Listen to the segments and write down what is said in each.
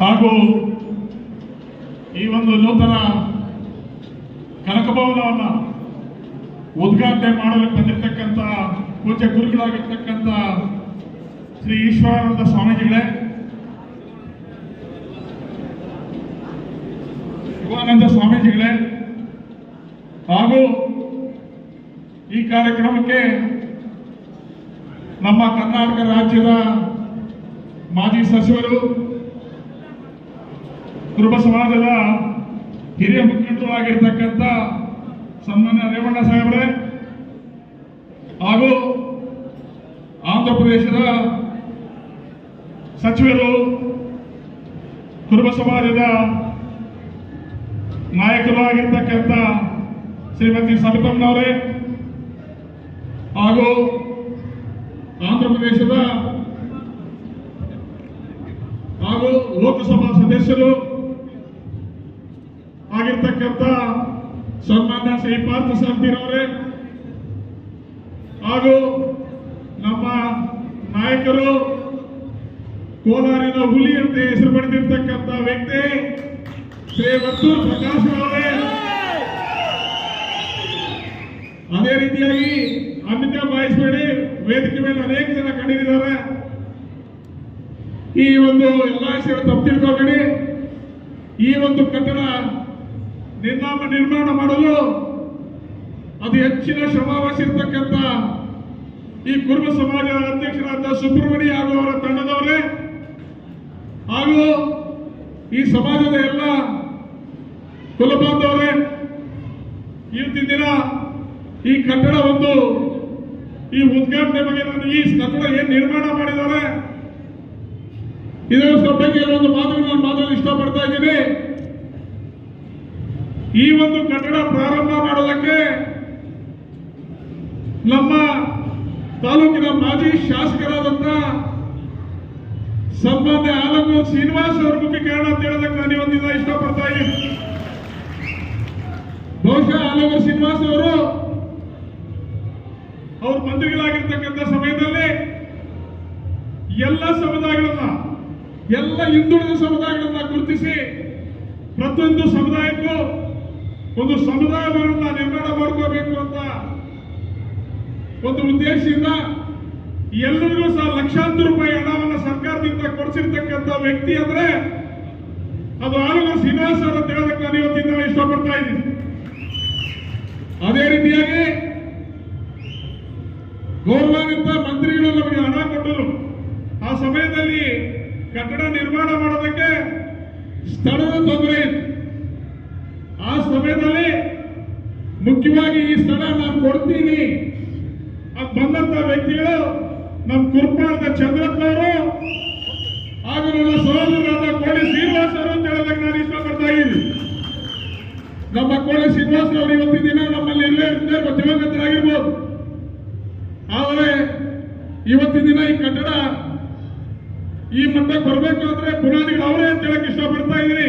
ಹಾಗೂ ಈ ಒಂದು ನೂತನ ಕನಕ ಭವನವನ್ನ ಉದ್ಘಾಟನೆ ಮಾಡಲು ಬಂದಿರತಕ್ಕಂತ ಪೂಜ್ಯ ಗುರುಗಳಾಗಿರ್ತಕ್ಕಂಥ ಶ್ರೀ ಈಶ್ವರಾನಂದ ಸ್ವಾಮೀಜಿಗಳೇ, ಶಿವಾನಂದ ಸ್ವಾಮೀಜಿಗಳೇ, ಹಾಗೂ ಈ ಕಾರ್ಯಕ್ರಮಕ್ಕೆ ನಮ್ಮ ಕರ್ನಾಟಕ ರಾಜ್ಯದ ಮಾಜಿ ಸಚಿವರು ಕುರುಬ ಸಮಾಜದ ಹಿರಿಯ ಮುಖಂಡರು ಆಗಿರ್ತಕ್ಕಂಥ ಸನ್ಮಾನ್ಯ ರೇವಣ್ಣ ಸಾಹೇಬ್ರೆ ಹಾಗೂ ಆಂಧ್ರ ಪ್ರದೇಶದ ಸಚಿವರು, ಕುರುಬ ಸಮಾಜದ ನಾಯಕರು ಆಗಿರ್ತಕ್ಕಂಥ ಶ್ರೀಮತಿ ಸವಿತಮ್ಮನವರೇ ಹಾಗೂ ಆಂಧ್ರ ಪ್ರದೇಶದ ಹಾಗೂ ಲೋಕಸಭಾ ಸದಸ್ಯರು ಆಗಿರ್ತಕ್ಕಂಥ ಸನ್ಮಾನ್ಯ ಶ್ರೀ ಪಾರ್ಥ ಸಾರ್ಥಿರವರೇ ಹಾಗೂ ನಮ್ಮ ನಾಯಕರು ಕೋಲಾರಿನ ಹುಲಿ ಅಂತ ಹೆಸರು ಪಡೆದಿರ್ತಕ್ಕಂಥ ವ್ಯಕ್ತಿ ಶ್ರೀ ಮತ್ತೂರ್ ಪ್ರಕಾಶ್ ಅವರೇ ಅದೇ ರೀತಿಯಾಗಿ ಅಮಿತಾ ಬಾಯಿಸ್ಬೇಡಿ ವೇದಿಕೆ ಮೇಲೆ ಅನೇಕ ಜನ ಕಂಡಿದ್ದಾರೆ ಈ ಒಂದು ಎಲ್ಲ ಹೆಸರು ತಪ್ಪು ಈ ಒಂದು ಕಟ್ಟಡ ನಿರ್ನಾಮ ನಿರ್ಮಾಣ ಮಾಡಲು ಅದು ಹೆಚ್ಚಿನ ಶ್ರಮವಹಿಸಿರ್ತಕ್ಕಂಥ ಈ ಕುರುಬ ಸಮಾಜದ ಅಧ್ಯಕ್ಷರಾದ ಸುಬ್ರಹ್ಮಣಿ ಹಾಗೂ ಅವರ ತಂಡದವರೇ, ಹಾಗೂ ಈ ಸಮಾಜದ ಎಲ್ಲ ಕುಲಬಾಂಧವರೇ ಇವತ್ತಿನ ದಿನ ಈ ಕಟ್ಟಡ ಒಂದು ಈ ಉದ್ಘಾಟನೆ ಬಗ್ಗೆ ನಾನು ಈ ಕಟ್ಟಡ ಏನು ನಿರ್ಮಾಣ ಮಾಡಿದ್ದಾರೆ, ಇದರ ಬಗ್ಗೆ ಒಂದು ಮಾತುಗಳನ್ನು ಮಾತಾಡಲು ಇಷ್ಟಪಡ್ತಾ ಇದ್ದೀನಿ. ಈ ಒಂದು ಕಟ್ಟಡ ಪ್ರಾರಂಭ ಮಾಡೋದಕ್ಕೆ ನಮ್ಮ ತಾಲೂಕಿನ ಮಾಜಿ ಶಾಸಕರಾದಂತ ಸಂಬಂಧಿ ಆಲಂಗೂರು ಶ್ರೀನಿವಾಸ್ ಅವರ ಮುಖ್ಯ ಕಾರಣ ಅಂತ ಹೇಳೋದಕ್ಕೆ ನಾನು ಇವತ್ತಿಂದ ಇಷ್ಟಪಡ್ತಾ ಇದ್ದೀನಿ. ಬಹುಶಃ ಆಲಂಗೂರು ಶ್ರೀನಿವಾಸ್ ಅವರು ಅವ್ರ ಮಂತ್ರಿಗಳಾಗಿರ್ತಕ್ಕಂಥ ಸಮಯದಲ್ಲಿ ಎಲ್ಲ ಸಮುದಾಯಗಳನ್ನ, ಎಲ್ಲ ಹಿಂದುಳಿದ ಸಮುದಾಯಗಳನ್ನ ಗುರುತಿಸಿ ಪ್ರತಿಯೊಂದು ಸಮುದಾಯಕ್ಕೂ ಒಂದು ಸಮುದಾಯವನ್ನು ನಿರ್ಮಾಣ ಮಾಡ್ಕೋಬೇಕು ಅಂತ ಒಂದು ಉದ್ದೇಶದಿಂದ ಎಲ್ಲರಿಗೂ ಸಹ ಲಕ್ಷಾಂತರ ರೂಪಾಯಿ ಹಣವನ್ನು ಸರ್ಕಾರದಿಂದ ಕೊಡಿಸಿರ್ತಕ್ಕಂಥ ವ್ಯಕ್ತಿ ಅಂದ್ರೆ ಅದು ಆಲೂರು ಶ್ರೀನಿವಾಸ ಅಂತ ಹೇಳೋದಕ್ಕೆ ನಾನು ಇವತ್ತಿನ ಇಷ್ಟಪಡ್ತಾ ಇದ್ದೀನಿ. ಅದೇ ರೀತಿಯಾಗಿ ಗೌರವಾನ್ವಿತ ಮಂತ್ರಿಗಳು ನಮಗೆ ಹಣ ಕೊಟ್ಟರು. ಆ ಸಮಯದಲ್ಲಿ ಕಟ್ಟಡ ನಿರ್ಮಾಣ ಮಾಡೋದಕ್ಕೆ ಸ್ಥಳದ ತೊಂದರೆ ಇತ್ತು. ಆ ಸಮಯದಲ್ಲಿ ಮುಖ್ಯವಾಗಿ ಈ ಸ್ಥಳ ನಾನು ಕೊಡ್ತೀನಿ. ಅದು ಬಂದಂತ ವ್ಯಕ್ತಿಗಳು ನಮ್ಮ ಕುರ್ಪಾಡದ ಚಂದ್ರಪ್ಪ ಅವರು, ಹಾಗೂ ನನ್ನ ಸಹೋದರರಾದ ಕೋಳಿ ಶ್ರೀನಿವಾಸ್ ಅವರು ಅಂತ ಹೇಳೋದಕ್ಕೆ ನಾನು ಇಷ್ಟಪಡ್ತಾ ಇದ್ದೀನಿ. ನಮ್ಮ ಕೋಳಿ ಶ್ರೀನಿವಾಸ್ ಅವರು ಇವತ್ತಿನ ದಿನ ನಮ್ಮಲ್ಲಿ ಇಲ್ಲೇ ಇರ್ತಾರೆ ದಿವಂಗತರಾಗಿರ್ಬೋದು. ಆದರೆ ಇವತ್ತಿನ ದಿನ ಈ ಕಟ್ಟಡ ಈ ಮಟ್ಟಕ್ಕೆ ಬರಬೇಕು ಅಂದ್ರೆ ಪುನಾದಿಗಳು ಅವರೇ ಅಂತ ಹೇಳಕ್ ಇಷ್ಟಪಡ್ತಾ ಇದ್ದೀನಿ.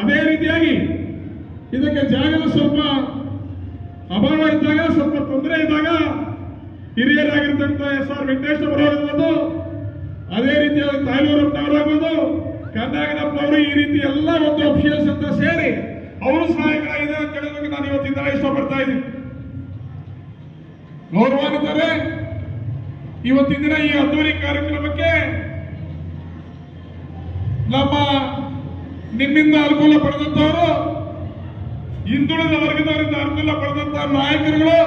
ಅದೇ ರೀತಿಯಾಗಿ ಇದಕ್ಕೆ ಜಾಗ ಸ್ವಲ್ಪ ಅಭಾವ ಇದ್ದಾಗ, ಸ್ವಲ್ಪ ತೊಂದರೆ ಇದ್ದಾಗ ಹಿರಿಯರಾಗಿರ್ತಕ್ಕಂಥ ಎಸ್ ಆರ್ ವೆಂಕಟೇಶ್ವರ ಅವರಾಗಿರ್ಬೋದು ಅದೇ ರೀತಿಯಾಗಿ ತಾಯ್ಲೂರಪ್ಪನವರಾಗ್ಬೋದು ಅವರು ಈ ರೀತಿ ಎಲ್ಲ ಒಂದು ಅಫಿಷಿಯಲ್ಸ್ ಅಂತ ಸೇರಿ ಅವರು ಸಹಾಯಕರಾಗಿದೆ ಅಂತ ಹೇಳೋದಕ್ಕೆ ನಾನು ಇವತ್ತಿಂದ ಇಷ್ಟಪಡ್ತಾ ಇದ್ದೀನಿ. ಗೌರವಾಗಿದ್ದಾರೆ ಇವತ್ತಿನ ದಿನ ಈ ಅದ್ದೂರಿ ಕಾರ್ಯಕ್ರಮಕ್ಕೆ ನಮ್ಮ ನಿಮ್ಮಿಂದ ಅನುಕೂಲ ಪಡೆದಂತವರು ಹಿಂದುಳಿದ ವರ್ಗದವರಿಂದ ಅನುಕೂಲ ಪಡೆದಂತ ನಾಯಕರುಗಳು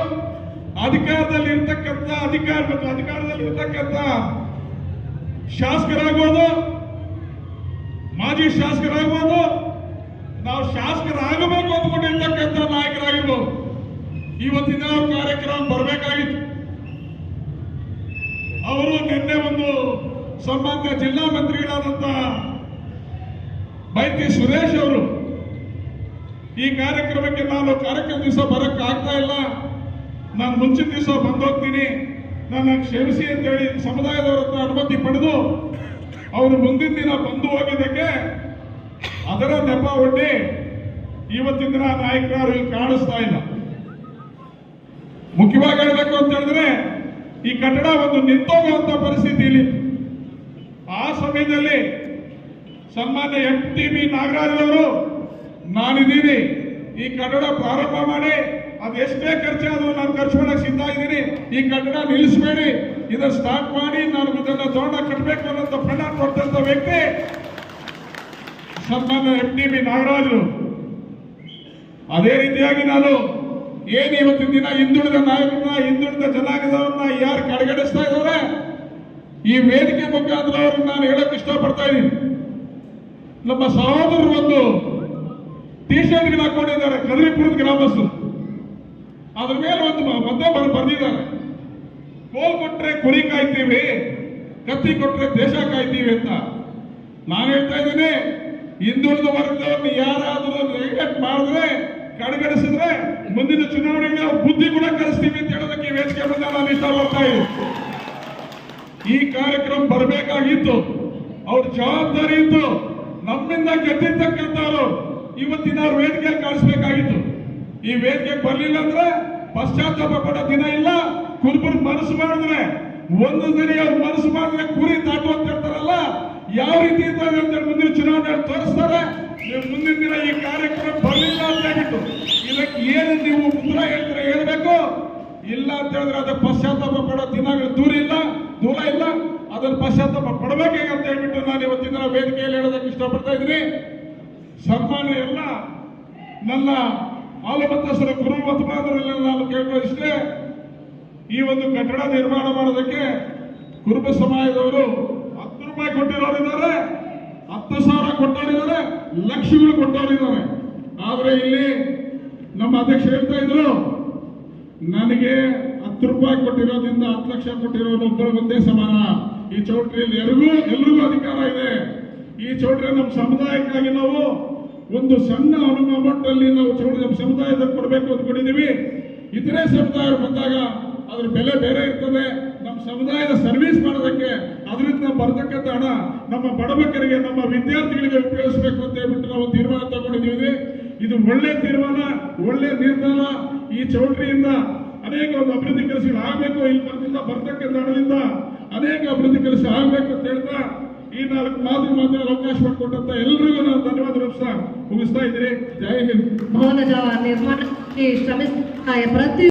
ಅಧಿಕಾರದಲ್ಲಿ ಇರ್ತಕ್ಕಂಥ ಅಧಿಕಾರ ಮತ್ತು ಅಧಿಕಾರದಲ್ಲಿ ಇರ್ತಕ್ಕಂಥ ಶಾಸಕರಾಗ್ಬೋದು ಮಾಜಿ ಶಾಸಕರಾಗ್ಬೋದು ನಾವು ಶಾಸಕರಾಗಬೇಕು ಅಂದ್ಕೊಂಡಿರ್ತಕ್ಕಂಥ ನಾಯಕರಾಗಿರ್ಬೋದು. ಇವತ್ತಿನ ಕಾರ್ಯಕ್ರಮ ಬರಬೇಕಾಗಿತ್ತು. ಅವರು ನಿನ್ನೆ ಒಂದು ಸಂಬಂಧ ಜಿಲ್ಲಾ ಮಂತ್ರಿಗಳಾದಂತ ಬೈತಿ ಸುರೇಶ್ ಅವರು ಈ ಕಾರ್ಯಕ್ರಮಕ್ಕೆ ನಾನು ಕಾರ್ಯಕ್ರಮ ದಿವಸ ಬರಕ್ ಆಗ್ತಾ ಇಲ್ಲ. ನಾನು ಮುಂಚಿನ ದಿವಸ ಬಂದೋಗ್ತೀನಿ. ನನ್ನ ಕ್ಷಮಿಸಿ ಅಂತೇಳಿ ಸಮುದಾಯದವರ ಹತ್ರ ಅನುಮತಿ ಪಡೆದು ಅವರು ಮುಂದಿನ ದಿನ ಬಂದು ಹೋಗಿದ್ದಕ್ಕೆ ಅದರ ನೆಪ ಒಡ್ಡಿ ಇವತ್ತಿನ ದಿನ ನಾಯಕರು ಇಲ್ಲಿ ಕಾಣಿಸ್ತಾ ಇಲ್ಲ. ಮುಖ್ಯವಾಗಿ ಹೇಳಬೇಕು ಅಂತ ಹೇಳಿದ್ರೆ ಈ ಕಟ್ಟಡ ಒಂದು ನಿಂತೋಗುವಂತ ಪರಿಸ್ಥಿತಿಯಲ್ಲಿ ಆ ಸಮಯದಲ್ಲಿ ಸನ್ಮಾನ್ಯ ಎಂ ಟಿ ಬಿ ನಾಗರಾಜ್ ಅವರು ನಾನಿದ್ದೀನಿ ಈ ಕನ್ನಡ ಪ್ರಾರಂಭ ಮಾಡಿ, ಅದು ಎಷ್ಟೇ ಖರ್ಚಾದ್ರೂ ನಾನು ಖರ್ಚು ಮಾಡಕ್ ಸಿದ್ಧ ಇದ್ದೀನಿ. ಈ ಕನ್ನಡ ನಿಲ್ಲಿಸಬೇಡಿ. ಇದನ್ನ ಸ್ಟಾರ್ಟ್ ಮಾಡಿ, ನಾನು ಇದನ್ನ ದೊಡ್ಡ ಕಟ್ಟಬೇಕು ಅನ್ನೋಂಥ ಪ್ರಣ ಕೊಟ್ಟಂತ ವ್ಯಕ್ತಿ. ಸನ್ಮಾನ್ಯ ಎಂ ಟಿ ಬಿ ನಾಗರಾಜು. ಅದೇ ರೀತಿಯಾಗಿ ನಾನು ಏನು ಇವತ್ತಿನ ದಿನ ಹಿಂದುಳಿದ ನಾಯಕರನ್ನ, ಹಿಂದುಳಿದ ಜನಾಂಗದವ್ರನ್ನ ಯಾರು ಕಡೆಗಣಿಸ್ತಾ ಇದ್ದಾರೆ? ಈ ವೇದಿಕೆ ಮುಖಾಂತರ ಅವ್ರನ್ನ ನಾನು ಹೇಳಕ್ ಇಷ್ಟಪಡ್ತಾ ಇದ್ದೀನಿ. ನಮ್ಮ ಸಹೋದರರು ಒಂದು ಟಿ ಹಾಕೊಂಡಿದ್ದಾರೆ ಕದರಿಪುರದ ಗ್ರಾಮಸ್ಥರು ಅದ್ರ ಮೇಲೆ ಒಂದು ಮತ ಬರೆದಿದ್ದಾರೆ ಬರ್ ಬರ್ದಿದ್ದಾರೆ ಕೋಲ್ ಕೊಟ್ರೆ ಕುರಿ ಕಾಯ್ತೀವಿ, ಕತ್ತಿ ಕೊಟ್ರೆ ದೇಶ ಕಾಯ್ತೀವಿ ಅಂತ. ನಾನು ಹೇಳ್ತಾ ಇದ್ದೀನಿ, ಹಿಂದುಳಿದ ವರ್ಗದವ್ರನ್ನ ಯಾರಾದರೂ ನೆಗ್ಲೆಕ್ಟ್ ಮಾಡಿದ್ರೆ ಕಡೆಗಣಿಸಿದ್ರೆ ಮುಂದಿನ ಚುನಾವಣೆಗೆ ನಾವು ಬುದ್ಧಿ ಕೂಡ ಕಲಿಸ್ತೀವಿ ಅಂತ ಹೇಳೋದಕ್ಕೆ ವೇದಿಕೆ ಬಂದ ನಾನು ಇಷ್ಟಪಡ್ತಾ ಇದ್ದೀನಿ. ಈ ಕಾರ್ಯಕ್ರಮ ಬರಬೇಕಾಗಿತ್ತು. ಅವ್ರ ಜವಾಬ್ದಾರಿ ಇತ್ತು. ನಮ್ಮಿಂದ ಗೆದ್ದಿರ್ತಕ್ಕಂಥವ್ರು ಇವತ್ತಿನ ವೇದಿಕೆಯಲ್ಲಿ ವೇದಿಕೆ ಕಾಣಿಸ್ಬೇಕಾಗಿತ್ತು. ಈ ವೇದಿಕೆ ಬರಲಿಲ್ಲ ಅಂದ್ರೆ ಪಶ್ಚಾತ್ತಾಪ ಪಡೋ ದಿನ ಇಲ್ಲ. ಕುರುಬರು ಮನಸ್ಸು ಮಾಡಿದ್ರೆ, ಒಂದು ದಿನ ಅವ್ರ ಮನಸ್ಸು ಮಾಡಿದ್ರೆ ಕುರಿ ತಾಟು ಅಂತ ಹೇಳ್ತಾರಲ್ಲ, ಯಾವ ರೀತಿ ಇದ್ದಾರೆ ಅಂತ ಮುಂದಿನ ಚುನಾವಣೆ ತೋರಿಸ್ತಾರೆ. ನೀವು ಮುಂದಿನ ದಿನ ಈ ಕಾರ್ಯಕ್ರಮ ಬರಲಿಲ್ಲ ಅಂತ ಹೇಳ್ಬಿಟ್ಟು, ಇದಕ್ಕೆ ಏನು ನೀವು ಉತ್ತರ ಹೇಳ್ತೀರ ಹೇಳ್ಬೇಕು? ಇಲ್ಲ ಅಂತ ಹೇಳಿದ್ರೆ ಅದಕ್ಕೆ ಪಶ್ಚಾತ್ತಾಪ ಪಡೋ ದಿನಗಳು ದೂರ ಇಲ್ಲ ದೂರ ಇಲ್ಲ. ಅದನ್ನು ಪಶ್ಚಾತ್ತಾಪ ಪಡಬೇಕೇ ಅಂತ ಹೇಳ್ಬಿಟ್ಟು ನಾನು ಇವತ್ತಿನ ವೇದಿಕೆಯಲ್ಲಿ ಹೇಳೋದಕ್ಕೆ ಇಷ್ಟಪಡ್ತಾ ಇದ್ದೀನಿ. ಸನ್ಮಾನ ಎಲ್ಲ ನನ್ನ ಆಲುಮತ್ತಸರ ಗುರು ಮತಬಾಂಧವರೆಲ್ಲ ನಾನು ಕೇಳ್ಕೊಳ್ಳಿಷ್ಟೇ ಈ ಒಂದು ಕಟ್ಟಡ ನಿರ್ಮಾಣ ಮಾಡೋದಕ್ಕೆ ಕುರುಬ ಸಮಾಜದವರು ಹತ್ತು ರೂಪಾಯಿ ಕೊಟ್ಟಿರೋರಿದ್ದಾರೆ, ಹತ್ತು ಸಾವಿರ ಕೊಟ್ಟವರಿದ್ದಾರೆ ಲಕ್ಷಗಳು ಕೊಟ್ಟವರಿದ್ದಾರೆ ಆದರೆ ಇಲ್ಲಿ ನಮ್ಮ ಅಧ್ಯಕ್ಷ ಹೇಳ್ತಾ ಇದ್ರು, ನನಗೆ ಹತ್ತು ರೂಪಾಯಿ ಕೊಟ್ಟಿರೋದ್ರಿಂದ ಹತ್ತು ಲಕ್ಷ ಕೊಟ್ಟಿರೋದು ಒಬ್ಬರು ಒಂದೇ ಸಮಾನ. ಈ ಚೌಟ್ರಿಯಲ್ಲಿ ಎಲ್ರಿಗೂ ಎಲ್ರಿಗೂ ಅಧಿಕಾರ ಇದೆ. ಈ ಚೌಟ್ರಿ ನಮ್ಮ ಸಮುದಾಯಕ್ಕಾಗಿ ನಾವು ಒಂದು ಸಣ್ಣ ಅನುಮ ಮಟ್ಟಲ್ಲಿ ನಾವು ಚೌಟ್ರಿ ನಮ್ಮ ಸಮುದಾಯದಲ್ಲಿ ಕೊಡಬೇಕು ಅಂದ್ಕೊಂಡಿದ್ದೀವಿ ಇತರೆ ಸಮುದಾಯ ಬಂದಾಗ ಅದ್ರ ಬೆಲೆ ಬೇರೆ ಇರ್ತದೆ. ನಮ್ಮ ಸಮುದಾಯದ ಸರ್ವಿಸ್ ಮಾಡೋದಕ್ಕೆ ಅದರಿಂದ ಬರ್ತಕ್ಕಂಥ ಹಣ ನಮ್ಮ ಬಡಬಗ್ಗರಿಗೆ ನಮ್ಮ ವಿದ್ಯಾರ್ಥಿಗಳಿಗೆ ಉಪಯೋಗಿಸಬೇಕು ಅಂತ ಹೇಳ್ಬಿಟ್ಟು ನಾವು ತೀರ್ಮಾನ ತಗೊಂಡಿದ್ದೀವಿ. ಇದು ಒಳ್ಳೆ ತೀರ್ಮಾನ, ಒಳ್ಳೆ ನಿರ್ಧಾರ. ಈ ಚೌಟ್ರಿಯಿಂದ ಅನೇಕ ಒಂದು ಅಭಿವೃದ್ಧಿ ಕೆಲಸಗಳು ಆಗಬೇಕು, ಇಲ್ಲಿ ಬರ್ತಿಂದ ಬರ್ತಕ್ಕಂಥ ಹಣದಿಂದ ಅನೇಕ ಅಭಿವೃದ್ಧಿ ಕೆಲಸ ಆಗಬೇಕು ಅಂತ ಹೇಳ್ತಾ ಈ ನಾಲ್ಕು ಮಾತು ಮಾತ್ರ ಅವಕಾಶ ಮಾಡಿಕೊಟ್ಟಂತ ಎಲ್ರಿಗೂ ನಾನು ಧನ್ಯವಾದ ರೂಪಿಸ್ತಾ ಮುಗಿಸ್ತಾ ಇದ್ದೀನಿ ಜೈ ಹಿಂದ್. ಭವನದ ನಿರ್ಮಾಣಕ್ಕೆ ಶ್ರಮಿಸ್ತಾ ಪ್ರತಿ